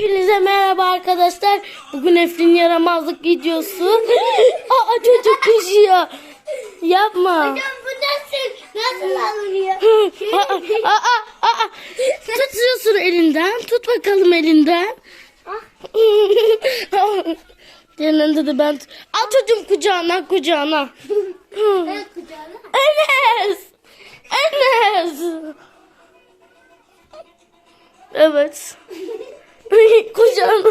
Hepinize merhaba arkadaşlar. Bugün Eflin yaramazlık videosu. Aa çocuk düşüyor. Yapma. bu nasıl? Nasıl alınıyor? aa, aa, aa. Tutuyorsun elinden. Tut bakalım elinden. Diğerlerinde de ben... Al çocuğum kucağına kucağına. Ben kucağına. Enes! Kucağına.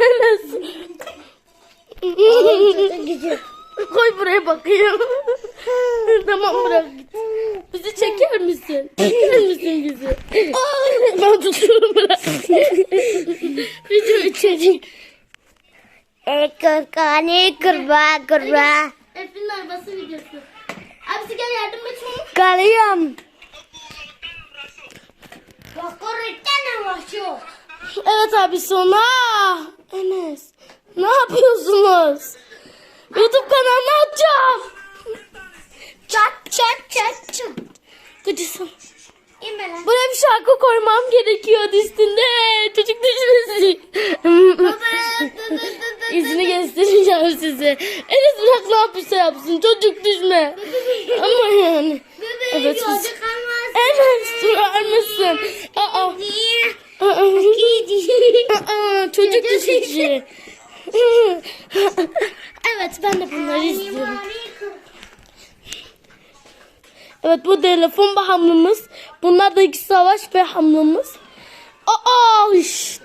Enes. Koy buraya bakayım. tamam bırak git. Bizi çeker misin? Çeker misin bizi? ben tutuyorum bırak. Videoyu çek. Kurkani kurba kurba. Efe'nin arabası videosu. Abisi gel yardım et onu. Kalıyorum. Bakoretten başlıyor. Evet abi sonra. Enes. Ne yapıyorsunuz? YouTube kanalını açacağım. Çat çat çat çat. Gıcısın. Buraya bir şarkı koymam gerekiyor üstünde. Çocuk düşmesin. İzini göstereceğim size. Enes bırak ne yapıyorsa yapsın. Çocuk düşme. Ama yani. Evet. Enes durar mısın? Aa. Çocuk düşücü. evet ben de bunları izliyorum. Evet bu telefon bağımlımız. Bunlar da iki savaş bağımlımız. Aa, iş.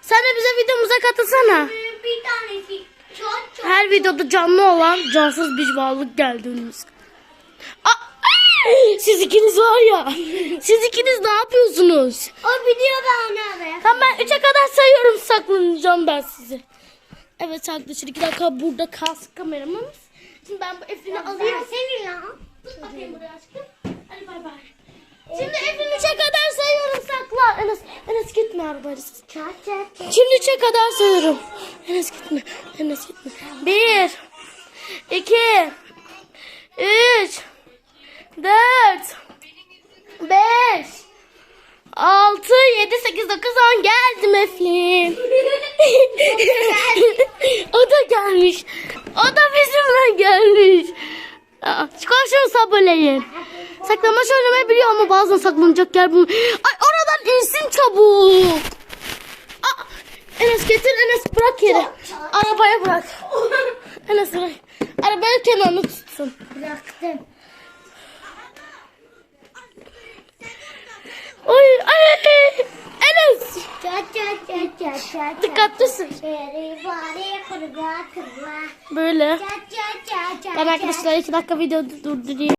Sen de bize videomuza katılsana. Bir tanesi çok çok. Her videoda canlı olan cansız bir varlık geldi önümüze. Aa, siz ikiniz var ya. Siz ikiniz ne yapıyorsunuz? Biliyor ben onu araya. Tamam ben üçe kadar sayıyorum saklanacağım ben sizi. Evet arkadaşlar iki dakika burada kalsın kameramız. Şimdi ben bu Eflin'i alayım. seni ya. Tut bakayım buraya aşkım. Hadi bay bay. Şimdi Eflin üçe kadar sayıyorum sakla. Enes, Enes gitme çat. Şimdi üçe kadar sayıyorum. Enes gitme. Enes gitme. Bir. iki, Üç. Dört. Beş. Altı, yedi, sekiz, dokuz, on. Geldim Eflin. o da gelmiş. O da bizimle gelmiş. Aa, Koşun sabırlayın. Saklamaç oynamayı biliyor ama bazen saklanacak yer bulmuyor. Ay oradan insin çabuk. Aa, Enes getir Enes bırak yere. Arabaya bırak. Enes bırak. Arabaya kenarını tutsun. Bıraktım. Kurba kurba. Böyle. Ben arkadaşlar iki dakika video durdurayım.